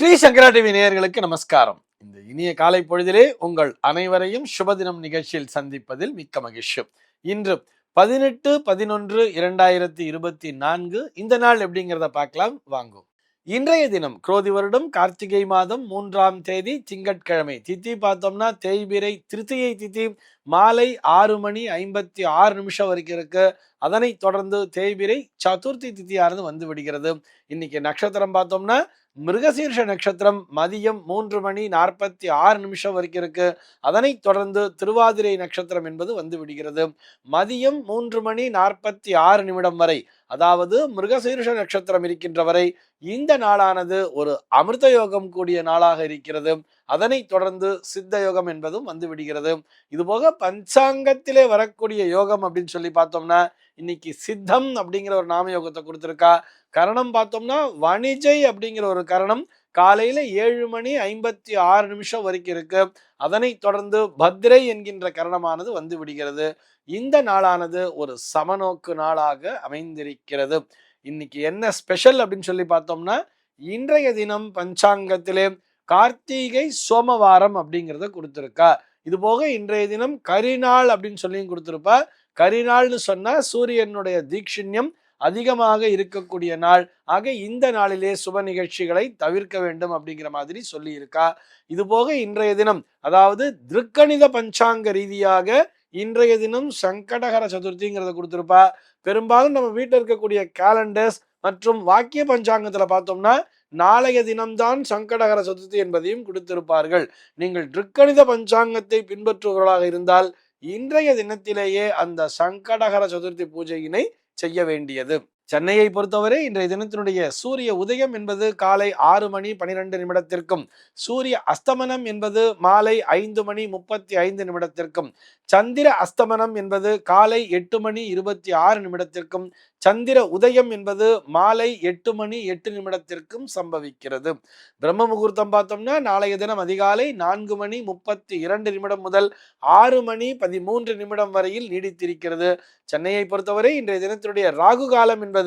ஸ்ரீ சங்கரா TV நேயர்களுக்கு நமஸ்காரம். இந்த இனிய காலை பொழுதிலே உங்கள் அனைவரையும் சுபதினம் நிகழ்ச்சியில் சந்திப்பதில் மிக்க மகிழ்ச்சி. இன்று பதினெட்டு பதினொன்று இரண்டாயிரத்தி இருபத்தி நான்கு. இந்த நாள் எப்படிங்கிறத பார்க்கலாம். வாங்கும் இன்றைய தினம் குரோதி வருடம் கார்த்திகை மாதம் மூன்றாம் தேதி திங்கட்கிழமை. தித்தி பார்த்தோம்னா தேய்பிரை திருத்தியை தித்தி மாலை ஆறு மணி ஐம்பத்தி ஆறு நிமிஷம் வரைக்கும் இருக்கு. அதனைத் தொடர்ந்து தேய்பிரை சதுர்த்தி திதியானது வந்து விடுகிறது. இன்னைக்கு நட்சத்திரம் பார்த்தோம்னா மிருகசீர்ஷ நட்சத்திரம். மதியம் மூன்று மணி நாற்பத்தி ஆறு நிமிஷம் வரைக்கும் இருக்கு. அதனைத் தொடர்ந்து திருவாதிரை நட்சத்திரம் என்பது வந்து விடுகிறது. மதியம் மூன்று மணி நாற்பத்தி ஆறு நிமிடம் வரை அதாவது மிருகசீர்ஷ நட்சத்திரம் இருக்கின்ற வரை இந்த நாளானது ஒரு அமிர்த யோகம் கூடிய நாளாக இருக்கிறது. அதனைத் தொடர்ந்து சித்த யோகம் என்பதும் வந்து விடுகிறது. இதுபோக பஞ்சாங்கத்திலே வரக்கூடிய யோகம் அப்படின்னு சொல்லி பார்த்தோம்னா இன்னைக்கு சித்தம் அப்படிங்கிற ஒரு நாம யோகத்தை கொடுத்துருக்கா. கரணம் பார்த்தோம்னா வணிஜை அப்படிங்கிற ஒரு கரணம் காலையில ஏழு மணி ஐம்பத்தி ஆறு நிமிஷம் வரைக்கும் இருக்கு. அதனைத் தொடர்ந்து பத்ரை என்கின்ற கரணமானது வந்து விடுகிறது. இந்த நாளானது ஒரு சமநோக்கு நாளாக அமைந்திருக்கிறது. இன்னைக்கு என்ன ஸ்பெஷல் அப்படின்னு சொல்லி பார்த்தோம்னா இன்றைய தினம் பஞ்சாங்கத்திலே கார்த்திகை சோமவாரம் அப்படிங்கிறத கொடுத்துருக்கா. இது போக இன்றைய தினம் கரிநாள் அப்படின்னு சொல்லியும் கொடுத்துருப்பா. கரிநாள்னு சொன்னால் சூரியனுடைய தீக்ஷிண்யம் அதிகமாக இருக்கக்கூடிய நாள். ஆக இந்த நாளிலே சுப நிகழ்ச்சிகளை தவிர்க்க வேண்டும் அப்படிங்கிற மாதிரி சொல்லியிருக்கா. இதுபோக இது போக இன்றைய தினம் அதாவது திருக்கணித பஞ்சாங்க ரீதியாக இன்றைய தினம் சங்கடகர சதுர்த்திங்கிறத கொடுத்துருப்பா. பெரும்பாலும் நம்ம வீட்டில் இருக்கக்கூடிய கேலண்டர்ஸ் மற்றும் வாக்கிய பஞ்சாங்கத்தில் பார்த்தோம்னா நாளைய தினம்தான் சங்கடகர சதுர்த்தி என்பதையும் கொடுத்திருப்பார்கள். நீங்கள் திருக்கணித பஞ்சாங்கத்தை பின்பற்றுபவர்களாக இருந்தால் இன்றைய தினத்திலேயே அந்த சங்கடகர சதுர்த்தி பூஜையினை செய்ய வேண்டியது. சென்னையை பொறுத்தவரை இன்றைய தினத்தினுடைய சூரிய உதயம் என்பது காலை ஆறு மணி பனிரெண்டு நிமிடத்திற்கும் சூரிய அஸ்தமனம் என்பது மாலை ஐந்து மணி முப்பத்தி ஐந்து நிமிடத்திற்கும் சந்திர அஸ்தமனம் என்பது காலை எட்டு மணி இருபத்தி ஆறு நிமிடத்திற்கும் சந்திர உதயம் என்பது மாலை எட்டு மணி எட்டு நிமிடத்திற்கும் சம்பவிக்கிறது. பிரம்ம முகூர்த்தம் பார்த்தோம்னா நாளைய தினம் அதிகாலை நான்கு மணி முப்பத்தி இரண்டு நிமிடம் முதல் ஆறு மணி பதிமூன்று நிமிடம் வரையில் நீடித்திருக்கிறது. சென்னையை பொறுத்தவரை இன்றைய தினத்தினுடைய ராகு காலம் என்பது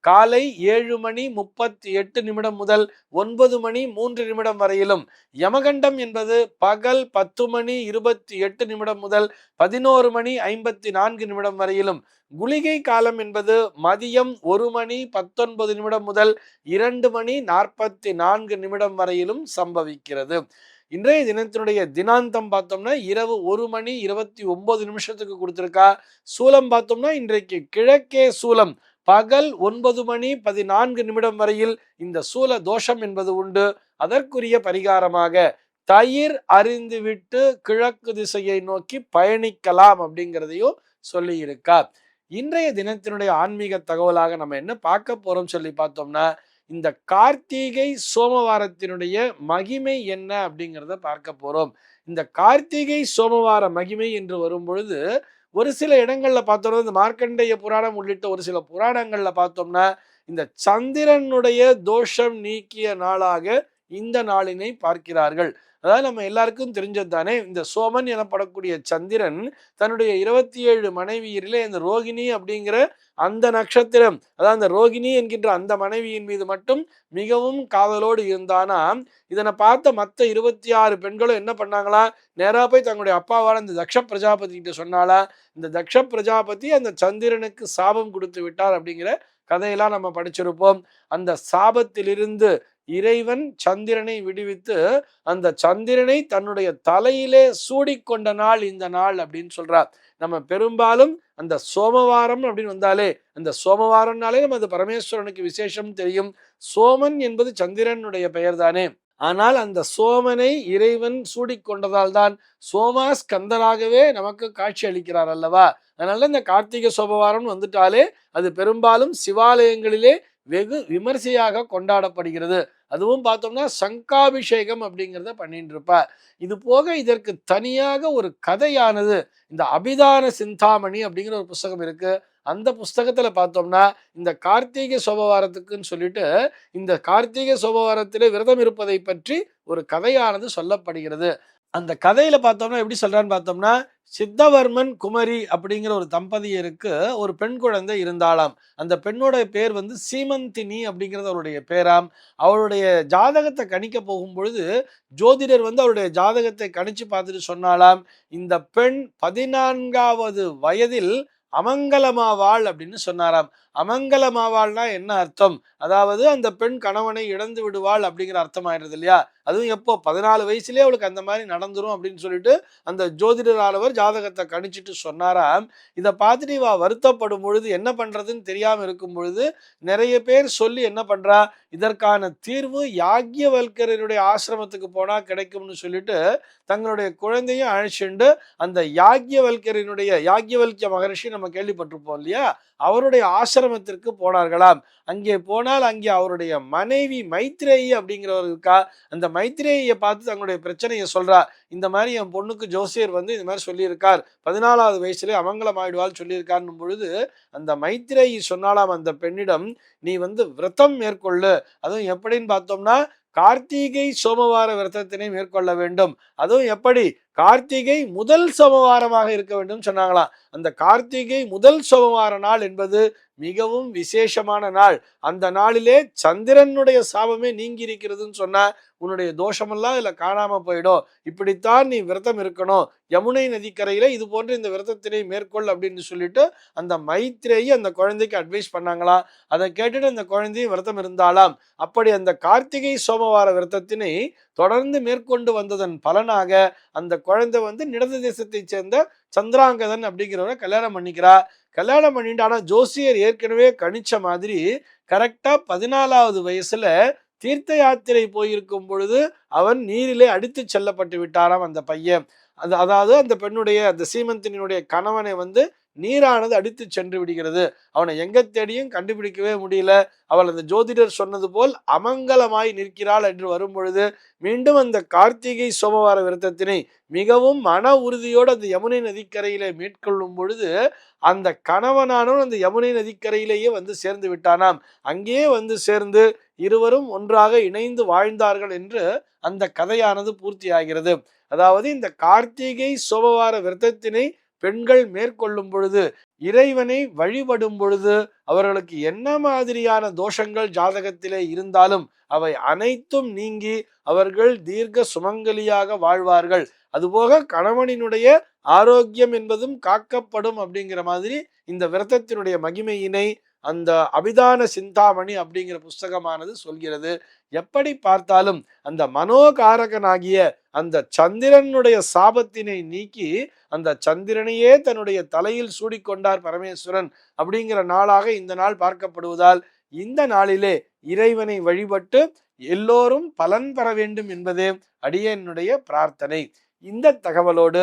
காலை ஏழு மணி முப்பத்தி எட்டு நிமிடம் முதல் ஒன்பது மணி மூன்று நிமிடம் வரையிலும். யமகண்டம் என்பது பகல் பத்து மணி இருபத்தி எட்டு நிமிடம் முதல் பதினோரு மணி ஐம்பத்தி நான்கு நிமிடம் வரையிலும். குளிகை காலம் என்பது மதியம் ஒரு மணி பத்தொன்பது நிமிடம் முதல் இரண்டு மணி நாற்பத்தி நான்கு நிமிடம் வரையிலும் சம்பவிக்கிறது. இன்றைய தினத்தினுடைய தினாந்தம் பார்த்தோம்னா இரவு ஒரு மணி இருபத்தி ஒன்பது நிமிஷத்துக்கு கொடுத்துருக்கா. சூலம் பார்த்தோம்னா இன்றைக்கு கிழக்கே சூலம். பகல் ஒன்பது மணி பதினான்கு நிமிடம் வரையில் இந்த சூல தோஷம் என்பது உண்டு. அதற்குரிய பரிகாரமாக தயிர் அறிந்துவிட்டு கிழக்கு திசையை நோக்கி பயணிக்கலாம் அப்படிங்கிறதையும் சொல்லியிருக்கார். இன்றைய தினத்தினுடைய ஆன்மீக தகவலாக நம்ம என்ன பார்க்க போறோம் சொல்லி பார்த்தோம்னா இந்த கார்த்திகை சோமவாரத்தினுடைய மகிமை என்ன அப்படிங்கிறத பார்க்க போறோம். இந்த கார்த்திகை சோமவார மகிமை என்று வரும் பொழுது ஒரு சில இடங்களில் பார்த்தோம்னா இந்த மார்க்கண்டேய புராணம் உள்ளிட்ட ஒரு சில புராணங்களில் பார்த்தோம்னா இந்த சந்திரனுடைய தோஷம் நீக்கிய நாளாக இந்த நாளினை பார்க்கிறார்கள். அதாவது நம்ம எல்லாருக்கும் தெரிஞ்சது தானே இந்த சோமன் எனப்படக்கூடிய சந்திரன் தன்னுடைய இருபத்தி ஏழு மனைவியரிலே இந்த ரோகிணி அப்படிங்கிற அந்த நட்சத்திரம் அதாவது அந்த ரோகிணி என்கின்ற அந்த மனைவியின் மீது மட்டும் மிகவும் காதலோடு இருந்தானா? இதனை பார்த்த மற்ற இருபத்தி ஆறு பெண்களும் என்ன பண்ணாங்களா? நேராக போய் தங்களுடைய அப்பாவான இந்த தக்ஷ பிரஜாபதி கிட்ட சொன்னாலா இந்த தக்ஷ பிரஜாபதி அந்த சந்திரனுக்கு சாபம் கொடுத்து விட்டார் அப்படிங்கிற கதையெல்லாம் நம்ம படிச்சிருப்போம். அந்த சாபத்திலிருந்து இறைவன் சந்திரனை விடுவித்து அந்த சந்திரனை தன்னுடைய தலையிலே சூடிக்கொண்ட நாள் இந்த நாள் அப்படின்னு சொல்றார். நம்ம பெரும்பாலும் அந்த சோமவாரம் அப்படின்னு வந்தாலே அந்த சோமவாரம்னாலே நம்ம அது பரமேஸ்வரனுக்கு விசேஷம் தெரியும். சோமன் என்பது சந்திரனுடைய பெயர் தானே ஆனால் அந்த சோமனை இறைவன் சூடிக்கொண்டதால் தான் சோமா ஸ்கந்தனாகவே நமக்கு காட்சி அளிக்கிறார் அல்லவா? அதனால இந்த கார்த்திகை சோமவாரம் வந்துட்டாலே அது பெரும்பாலும் சிவாலயங்களிலே வெகு விமர்சையாக கொண்டாடப்படுகிறது. அதுவும் பார்த்தோம்னா சங்காபிஷேகம் அப்படிங்கிறத பண்ணிட்டு இருப்பார். இது போக இதற்கு தனியாக ஒரு கதையானது இந்த அபிதான சிந்தாமணி அப்படிங்கிற ஒரு புஸ்தகம் இருக்கு. அந்த புஸ்தகத்துல பார்த்தோம்னா இந்த கார்த்திகை சோபவாரத்துக்குன்னு சொல்லிட்டு இந்த கார்த்திகை சோபவாரத்திலே விரதம் இருப்பதை பற்றி ஒரு கதையானது சொல்லப்படுகிறது. அந்த கதையில பார்த்தோம்னா எப்படி சொல்றான்னு பார்த்தோம்னா சித்தவர்மன் குமரி அப்படிங்கிற ஒரு தம்பதியருக்கு ஒரு பெண் குழந்தை இருந்தாலாம் அந்த பெண்ணோட பேர் வந்து சீமந்தினி அப்படிங்கிறது அவருடைய பேராம். அவருடைய ஜாதகத்தை கணிக்க போகும் பொழுது ஜோதிடர் வந்து அவருடைய ஜாதகத்தை கணிச்சு பார்த்துட்டு சொன்னாலாம் இந்த பெண் பதினான்காவது வயதில் அமங்கலமாவாள் அப்படின்னு சொன்னாராம். அமங்கலமாவாள்னா என்ன அர்த்தம்? அதாவது அந்த பெண் கணவனை இழந்து விடுவாள் அப்படிங்கிற அர்த்தம் ஆயிடுறது இல்லையா? அதுவும் எப்போ? பதினாலு வயசுலேயே அவளுக்கு அந்த மாதிரி நடந்துரும் அப்படின்னு சொல்லிட்டு அந்த ஜோதிடரானவர் ஜாதகத்தை கணிச்சிட்டு சொன்னாராம். இதை பார்த்துட்டு இவா வருத்தப்படும் பொழுது என்ன பண்ணுறதுன்னு தெரியாமல் இருக்கும் பொழுது நிறைய பேர் சொல்லி என்ன பண்ணுறா இதற்கான தீர்வு யாக்கியவல்கரனுடைய ஆசிரமத்துக்கு போனால் கிடைக்கும்னு சொல்லிட்டு தங்களுடைய குழந்தையும் அழைச்சிண்டு அந்த யாக்கியவல்கரனுடைய யாக்கியவல்கிய மகரிஷி நம்ம கேள்விப்பட்டிருப்போம் இல்லையா? அவருடைய ஆசிரமத்திற்கு போனார்களாம். அங்கே போனால் அங்கே அவருடைய மனைவி மைத்ரேயி அப்படிங்கிறவர் இருக்கா அந்த மைத்ரேயை பார்த்து தங்களுடைய பிரச்சனையை சொல்றா. இந்த மாதிரி என் பொண்ணுக்கு ஜோசியர் வந்து இந்த மாதிரி சொல்லியிருக்கார். பதினாலாவது வயசுலேயே அமங்கலம் ஆயிடுவாள் சொல்லியிருக்கார்னும் பொழுது அந்த மைத்ரேயி சொன்னாலாம் அந்த பெண்ணிடம் நீ வந்து விரதம் மேற்கொள்ளு. அதுவும் எப்படின்னு பார்த்தோம்னா கார்த்திகை சோமவார விரதத்தினை மேற்கொள்ள வேண்டும். அதுவும் எப்படி? கார்த்திகை முதல் சோமவாரமாக இருக்க வேண்டும் சொன்னாங்களாம். அந்த கார்த்திகை முதல் சோமவார நாள் என்பது மிகவும் விசேஷமான நாள். அந்த நாளிலே சந்திரனுடைய சாபமே நீங்கி இருக்கிறதுன்னு சொன்னா உன்னுடைய தோஷமெல்லாம் இதில் காணாமல் போயிடும். இப்படித்தான் நீ விரதம் இருக்கணும். யமுனை நதிக்கரையில் இது போன்ற இந்த விரதத்தினை மேற்கொள் அப்படின்னு சொல்லிட்டு அந்த மைத்ரேயி அந்த குழந்தைக்கு அட்வைஸ் பண்ணாங்களாம் அதை கேட்டுட்டு அந்த குழந்தையும் விரதம் இருந்தாலாம் அப்படி அந்த கார்த்திகை சோமவார விரதத்தினை தொடர்ந்து மேற்கொண்டு வந்ததன் பலனாக அந்த குழந்தை வந்து நிடந்த தேசத்தை சேர்ந்த சந்திராங்கதன் அப்படிங்கிறவரை கல்யாணம் பண்ணிக்கிறா. கல்யாணம் பண்ணிட்டு ஆனால் ஜோசியர் ஏற்கனவே கணிச்ச மாதிரி கரெக்டாக பதினாலாவது வயசில் தீர்த்த யாத்திரை போயிருக்கும் பொழுது அவன் நீரிலே அடித்து செல்லப்பட்டு விட்டாராம் அந்த பையன். அது அதாவது அந்த பெண்ணுடைய அந்த சீமந்தினுடைய கணவனை வந்து நீரானது அடித்து சென்று விடுகிறது. அவனை எங்க தேடியும் கண்டுபிடிக்கவே முடியல. அவள் அந்த ஜோதிடர் சொன்னது போல் அமங்கலமாய் நிற்கிறாள் என்று வரும் பொழுது மீண்டும் அந்த கார்த்திகை சோமவார விரதத்தினை மிகவும் மன உறுதியோடு அந்த யமுனை நதிக்கரையிலே மேற்கொள்ளும் பொழுது அந்த கணவனானவன் அந்த யமுனை நதிக்கரையிலேயே வந்து சேர்ந்து விட்டானாம். அங்கேயே வந்து சேர்ந்து இருவரும் ஒன்றாக இணைந்து வாழ்ந்தார்கள் என்று அந்த கதையானது பூர்த்தி ஆகிறது அதாவது இந்த கார்த்திகை சோபவார விரதத்தினை பெண்கள் மேற்கொள்ளும் பொழுது இறைவனை வழிபடும் பொழுது அவர்களுக்கு என்ன மாதிரியான தோஷங்கள் ஜாதகத்திலே இருந்தாலும் அவை அனைத்தும் நீங்கி அவர்கள் தீர்க்க சுமங்கலியாக வாழ்வார்கள். அதுபோக கணவனினுடைய ஆரோக்கியம் என்பதும் காக்கப்படும் அப்படிங்கிற மாதிரி இந்த விரதத்தினுடைய மகிமையினை அந்த அபிதான சிந்தாமணி அப்படிங்கிற புஸ்தகமானது சொல்கிறது. எப்படி பார்த்தாலும் அந்த மனோகாரகனாகிய அந்த சந்திரனுடைய சாபத்தினை நீக்கி அந்த சந்திரனையே தன்னுடைய தலையில் சூடிக்கொண்டார் பரமேஸ்வரன் அப்படிங்கிற நாளாக இந்த நாள் பார்க்கப்படுவதால் இந்த நாளிலே இறைவனை வழிபட்டு எல்லோரும் பலன் பெற வேண்டும் என்பதே அடியனுடைய பிரார்த்தனை. இந்த தகவலோடு